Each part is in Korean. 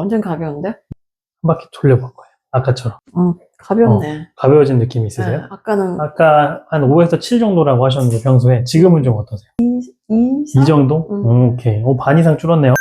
완전 가벼운데? 한 바퀴 돌려볼 거예요. 아까처럼. 어, 가볍네. 가벼워진 느낌 있으세요? 네, 아까는 아까 한 5에서 7 정도라고 하셨는데 평소에 지금은 좀 어떠세요? 2, 이 정도? 음. 음, 오케이. 오, 반 이상 줄었네요.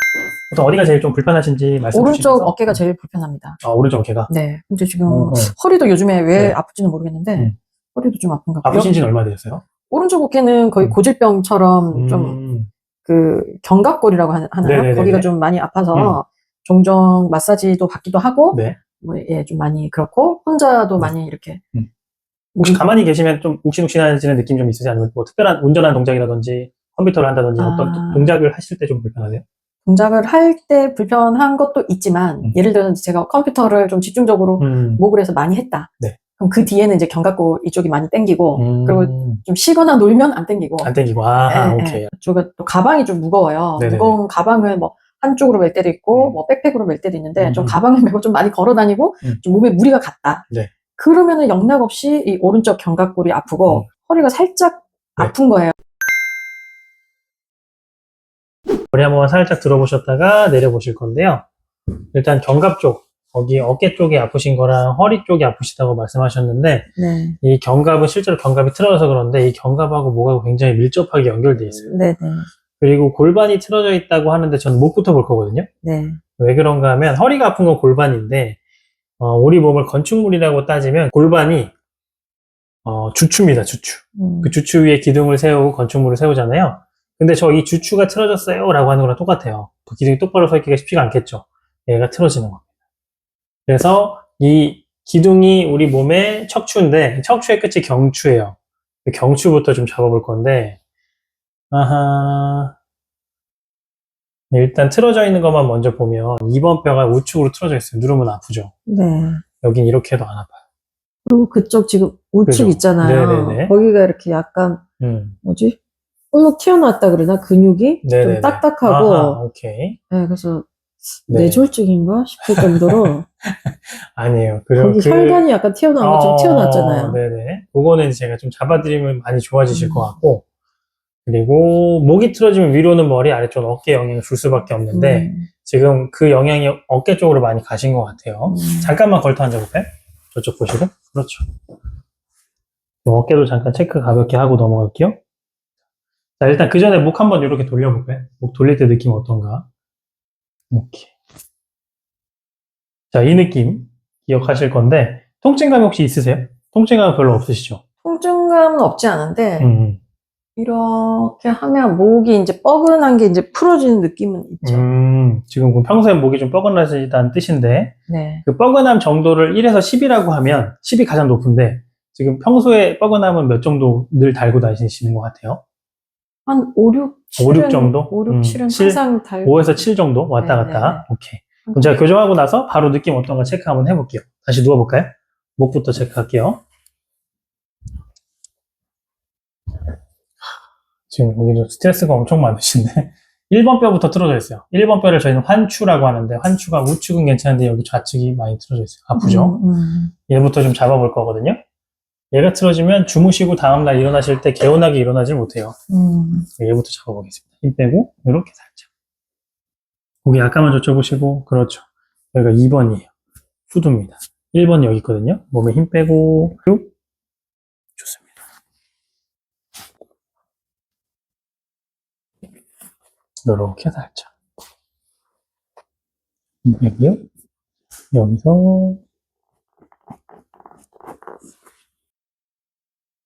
우선 어디가 제일 좀 불편하신지 말씀해 오른쪽 주시면서. 어깨가 제일 불편합니다. 아, 오른쪽 어깨가. 네. 근데 지금 어, 어. 허리도 요즘에 왜 네. 아프지는 모르겠는데 음. 허리도 좀 아픈가 봐요. 아프신 지는 얼마 되셨어요? 오른쪽 어깨는 거의 음. 고질병처럼 좀 음, 그 견갑골이라고 하- 하나요? 네네네네. 거기가 좀 많이 아파서 음. 종종 마사지도 받기도 하고 네. 뭐, 예, 좀 많이 그렇고 혼자도 네. 많이 이렇게 음. 혹시 가만히 계시면 좀 욱신욱신해지는 느낌 좀 있으세요? 아니면 뭐 특별한 운전하는 동작이라든지 컴퓨터를 한다든지 아. 어떤 동작을 하실 때 좀 불편하세요? 동작을 할 때 불편한 것도 있지만 음. 예를 들어서 제가 컴퓨터를 좀 집중적으로 음. 목을 해서 많이 했다. 네. 그럼 그 뒤에는 이제 견갑골 이쪽이 많이 땡기고 음, 그리고 좀 쉬거나 놀면 안 땡기고 안 땡기고. 아, 예, 오케이. 예. 저가 또 가방이 좀 무거워요. 네네네. 무거운 가방을 뭐 한쪽으로 멜 때도 있고 음. 뭐 백팩으로 멜 때도 있는데 음, 좀 음. 가방을 메고 좀 많이 걸어 다니고 음. 좀 몸에 무리가 갔다. 네. 그러면은 영락 없이 이 오른쪽 견갑골이 아프고 음. 허리가 살짝 네. 아픈 거예요. 머리 한번 살짝 들어보셨다가 내려보실 건데요. 일단 견갑 쪽, 거기 어깨 쪽이 아프신 거랑 허리 쪽이 아프시다고 말씀하셨는데 네. 이 견갑은 실제로 견갑이 틀어져서 그런데 이 견갑하고 목하고 굉장히 밀접하게 연결돼 있어요. 네, 네. 그리고 골반이 틀어져 있다고 하는데 저는 목부터 볼 거거든요. 네. 왜 그런가 하면 허리가 아픈 건 골반인데 어, 우리 몸을 건축물이라고 따지면 골반이 어, 주추입니다. 주추. 음. 그 주추 위에 기둥을 세우고 건축물을 세우잖아요. 근데 저 이 주추가 틀어졌어요 라고 하는 거랑 똑같아요. 그 기둥이 똑바로 서 있기가 쉽지가 않겠죠. 얘가 틀어지는 겁니다. 그래서 이 기둥이 우리 몸의 척추인데 척추의 끝이 경추예요. 그 경추부터 좀 잡아볼 건데 아하 일단 틀어져 있는 것만 먼저 보면 2번 뼈가 우측으로 틀어져 있어요. 누르면 아프죠. 네. 여긴 이렇게 해도 안 아파요. 그리고 그쪽 지금 우측 그죠. 있잖아요. 네네네. 거기가 이렇게 약간 음. 뭐지? 볼록 튀어나왔다 그러나 근육이 네네네. 좀 딱딱하고 아하, 오케이. 네, 그래서 네. 뇌졸중인가 싶을 정도로 아니에요. 그리고 거기 그- 혈관이 약간 튀어나온 것처럼 어, 튀어나왔잖아요. 네네. 그거는 제가 좀 잡아드리면 많이 좋아지실 음. 것 같고, 그리고 목이 틀어지면 위로는 머리, 아래쪽 어깨에 영향을 줄 수밖에 없는데, 음, 지금 그 영향이 어깨 쪽으로 많이 가신 것 같아요. 음. 잠깐만 걸터 앉아볼까요? 저쪽 보시고. 그렇죠. 어깨도 잠깐 체크 가볍게 하고 넘어갈게요. 자, 일단 그 전에 목 한번 이렇게 돌려볼까요? 목 돌릴 때 느낌 어떤가? 오케이. 자, 이 느낌 기억하실 건데, 통증감 혹시 있으세요? 통증감 별로 없으시죠? 통증감은 없지 않은데 음, 이렇게 하면 목이 이제 뻐근한 게 이제 풀어지는 느낌은 있죠. 음, 지금 그럼 평소에 목이 좀 뻐근하시다는 뜻인데, 네. 그 뻐근함 정도를 1에서 10이라고 하면 10이 가장 높은데, 지금 평소에 뻐근함은 몇 정도 늘 달고 다니시는 것 같아요? 한 5, 6, 7은 5, 6 정도? 5, 6, 음, 7은 칠? 항상 달 5에서 7 정도 왔다 네, 갔다. 네, 네. 오케이. 그럼 제가 교정하고 나서 바로 느낌 어떤가 체크 한번 해볼게요. 다시 누워볼까요? 목부터 체크할게요. 지금 여기 좀 스트레스가 엄청 많으신데 1번 뼈부터 틀어져 있어요. 1번 뼈를 저희는 환추라고 하는데 환추가 우측은 괜찮은데 여기 좌측이 많이 틀어져 있어요. 아프죠? 음, 음. 얘부터 좀 잡아볼 거거든요. 얘가 틀어지면 주무시고 다음날 일어나실 때 개운하게 일어나질 못해요. 음. 얘부터 잡아보겠습니다. 힘 빼고 이렇게 살짝. 고개 약간만 젖혀보시고 그렇죠. 여기가 2번이에요. 후두입니다. 1번이 여기 있거든요. 몸에 힘 빼고 쭉 좋습니다. 이렇게 살짝. 힘 빼고요. 여기서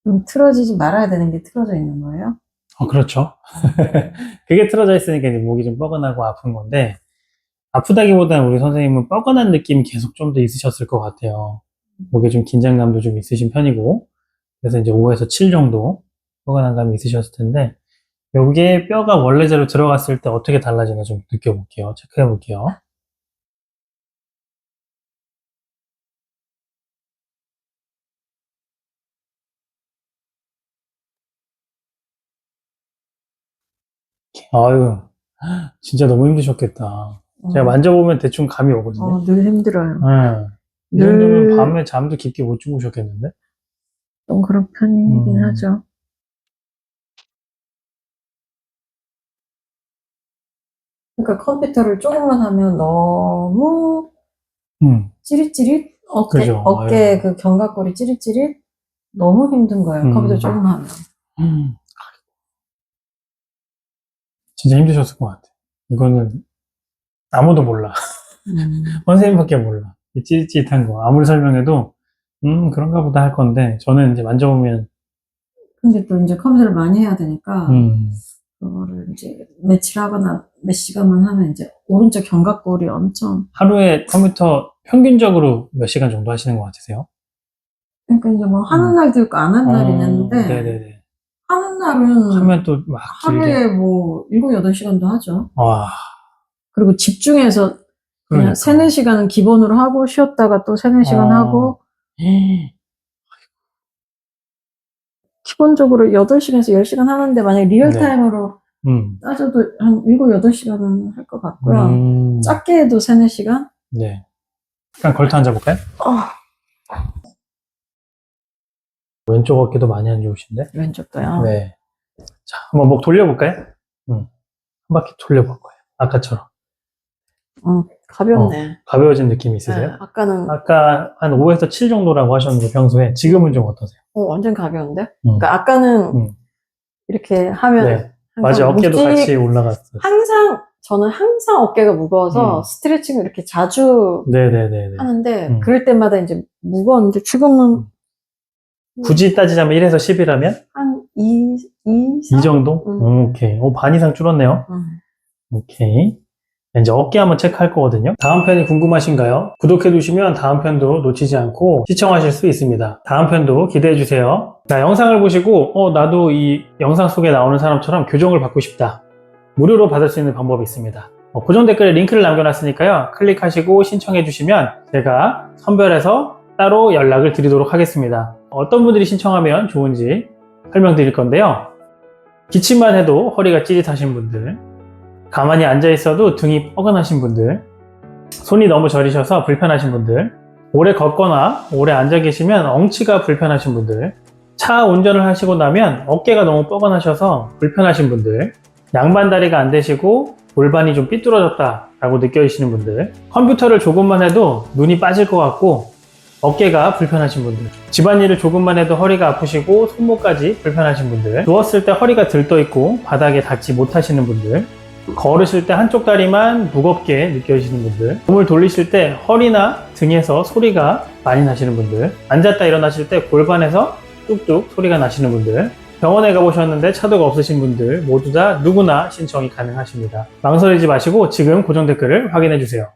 음, 틀어지지 말아야 되는 게 틀어져 있는 거예요? 어, 그렇죠. 그게 틀어져 있으니까 이제 목이 좀 뻐근하고 아픈 건데, 아프다기보다는 우리 선생님은 뻐근한 느낌이 계속 좀 더 있으셨을 것 같아요. 목에 좀 긴장감도 좀 있으신 편이고, 그래서 이제 5에서 7 정도 뻐근한 감이 있으셨을 텐데, 여기에 뼈가 원래대로 들어갔을 때 어떻게 달라지나 좀 느껴볼게요. 체크해 볼게요. 아유, 진짜 너무 힘드셨겠다. 제가 어, 만져보면 대충 감이 오거든요. 어, 늘 힘들어요. 네. 이 늘- 정도면 밤에 잠도 깊게 못 주무셨겠는데? 좀 그런 편이긴 음. 하죠. 그러니까 컴퓨터를 조금만 하면 너무 음, 찌릿찌릿 어깨 그죠. 어깨 아유. 그 견갑골이 찌릿찌릿 너무 힘든 거예요. 음. 컴퓨터 조금 하면. 음. 진짜 힘드셨을 것 같아. 이거는 아무도 몰라. 음. 선생님밖에 몰라. 이 찌릿찌릿한 거. 아무리 설명해도, 음, 그런가 보다 할 건데, 저는 이제 만져보면, 근데 또 이제 컴퓨터를 많이 해야 되니까 음, 그거를 이제 며칠 하거나 몇 시간만 하면 이제 오른쪽 견갑골이 엄청 하루에 컴퓨터 평균적으로 몇 시간 정도 하시는 것 같으세요? 그러니까 이제 뭐 하는 음. 날도 있고 안 하는 날이 어, 있는데 네네네. 하는 날은 하면 또 막. 하루에 뭐 7, 8시간도 하죠. 와, 그리고 집중해서 그냥 그러니까. 3, 4시간은 기본으로 하고 쉬었다가 또 3, 4시간 어. 하고 기본적으로 8시간에서 10시간 하는데 만약에 리얼타임으로 음, 따져도 한 7, 8시간은 할 것 같고요. 음, 작게 해도 3, 4시간? 네. 잠깐 걸터 앉아볼까요? 왼쪽 어깨도 많이 안 좋으신데? 왼쪽도요. 네. 자, 한번 목 돌려볼까요? 음. 한 바퀴 돌려볼 거예요. 아까처럼. 어, 가볍네. 가벼워진 느낌이 있으세요? 네, 아까는 아까 한 5에서 7 정도라고 하셨는데 평소에 지금은 좀 어떠세요? 어, 완전 가벼운데? 음. 그러니까 아까는 음. 이렇게 하면 네. 항상 맞아 어깨도 묵직이- 같이 올라갔어요. 항상 저는 항상 어깨가 무거워서 음. 스트레칭을 이렇게 자주 네네네네. 하는데 음. 그럴 때마다 이제 무거웠는데 지금은 굳이 따지자면 1에서 10이라면 한 2, 2, 2 정도? 음. 음, 오케이. 오, 반 이상 줄었네요. 오케이. 이제 어깨 한번 체크할 거거든요. 다음 편이 궁금하신가요? 구독해 두시면 다음 편도 놓치지 않고 시청하실 수 있습니다. 다음 편도 기대해 주세요. 자, 영상을 보시고 어 나도 이 영상 속에 나오는 사람처럼 교정을 받고 싶다. 무료로 받을 수 있는 방법이 있습니다. 어, 고정 댓글에 링크를 남겨놨으니까요. 클릭하시고 신청해 주시면 제가 선별해서 따로 연락을 드리도록 하겠습니다. 어떤 분들이 신청하면 좋은지 설명드릴 건데요. 기침만 해도 허리가 찌릿하신 분들, 가만히 앉아 있어도 등이 뻐근하신 분들, 손이 너무 저리셔서 불편하신 분들, 오래 걷거나 오래 앉아 계시면 엉치가 불편하신 분들, 차 운전을 하시고 나면 어깨가 너무 뻐근하셔서 불편하신 분들, 양반 다리가 안 되시고 골반이 좀 삐뚤어졌다 라고 느껴지시는 분들, 컴퓨터를 조금만 해도 눈이 빠질 것 같고 어깨가 불편하신 분들, 집안일을 조금만 해도 허리가 아프시고 손목까지 불편하신 분들, 누웠을 때 허리가 들떠 있고 바닥에 닿지 못하시는 분들, 걸으실 때 한쪽 다리만 무겁게 느껴지시는 분들, 몸을 돌리실 때 허리나 등에서 소리가 많이 나시는 분들, 앉았다 일어나실 때 골반에서 뚝뚝 소리가 나시는 분들, 병원에 가보셨는데 차도가 없으신 분들 모두 다 누구나 신청이 가능하십니다. 망설이지 마시고 지금 고정 댓글을 확인해 주세요.